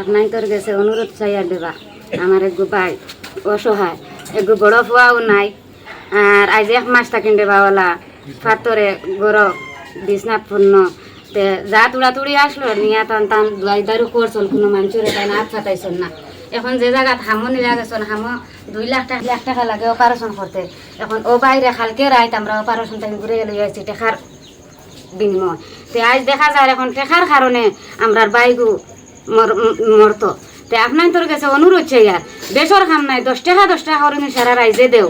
আপনার তোর গেছে, অনুরোধ চাইয়া দেবা। আমার একগু ভাই অসহায় একগু বড় ফুয়াও নাই। আর আজ এক মাস থাকিন দেবাওয়ালা ফাতরে গর, বিছনাত পূর্ণ। তে যা তুড়া তুড়ি আসলো, নিয়া টান টান দুয়াই দারু করছল, কোনো মানুষের তাই হাত ফাটাইছন না। এখন যে জায়গাত হামো নিলা গেছন হামো দুই লাখ টাকা লাখ টাকা লাগে অপারেশন করতে। এখন ও বাইরে খালকে রাইত, আমরা অপারেশন টাইম ঘুরে লই আসছি টেকার বিনিময়। তে আজ দেখা যায়, এখন টেকার কারণে আমরা বাইগু মরত। তে আপনার তোর কাছে অনুরোধ চাই আর বেসর খাম নাই, দশ টাকা দশ টাকা করে সারা রাইজে দেও।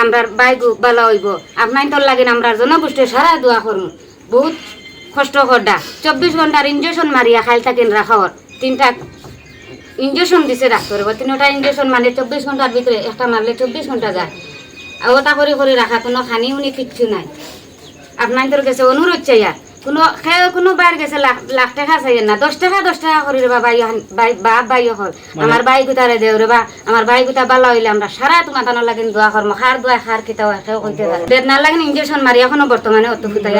আমরার বাইগু বালা হইব। আপনার তোর লাগিন আমরার জনগোষ্ঠী সারা দোয়া করুন বহুত কষ্ট করডা চব্বিশ ঘণ্টার ইঞ্জেকশন মারিয়া খাইল থাকিন রাখাওয়ার তিনটা ইঞ্জেকশন দিছে ডাক্তার তিনটা ইঞ্জেকশন মানে চব্বিশ ঘণ্টার ভিতরে একটা মারলে চব্বিশ ঘণ্টা যায়। আর ওটা করে করে রাখা কোনো খানি উনি কিচ্ছু নাই। আপনাদের কাছে অনুরোধ চাই আর কোনো খেয়ে কোনো বাইর গেছে লাখ লাখ টাকা চাই না দশ টাকা দশ টাকা করে রেবা বাই বাই বাপ বাই হল আমার বাই গুতারে দেও রেবা আমার বাই গুতা বালা হইলে আমরা সারা তোমার তানো লাগিন দোয়া করব খার দোয়া খার কিতা কেউ কইতে যায়। বেদ না লাগিন ইঞ্জেকশন মারি এখনও বর্তমানে অত ফুটাই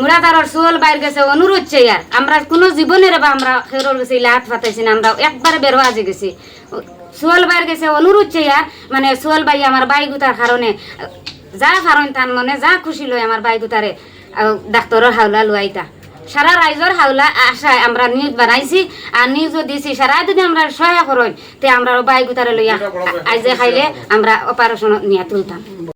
মুরা তারর সোল বাইর গেছে অনুরোধ চাই আর আমরা কোনো জীবনে রেবা আমরা খেরোর গেছে লাট ফাটাইছি না আমরা একবারে বেরো আজি গেছি। সোয়াল বাইর গেছে অনুরোধ চাই আর মানে সোয়াল বাই আমার বাই গুতার কারণে যা ফারণ তার মনে, যা খুশি লয় আমার বাই গুতারে ডাক্তরের হাওলা লুয়াইতা সারা রাইজর হাওলা আশায় আমরা নিউজ বানাইছি আর নিউজও দিছি। সারা যদি আমরা সহায় করেন তে আমরা বাই গুতারে লইয়া আইজে খাইলে আমরা অপারেশন নিয়ে তুলতাম।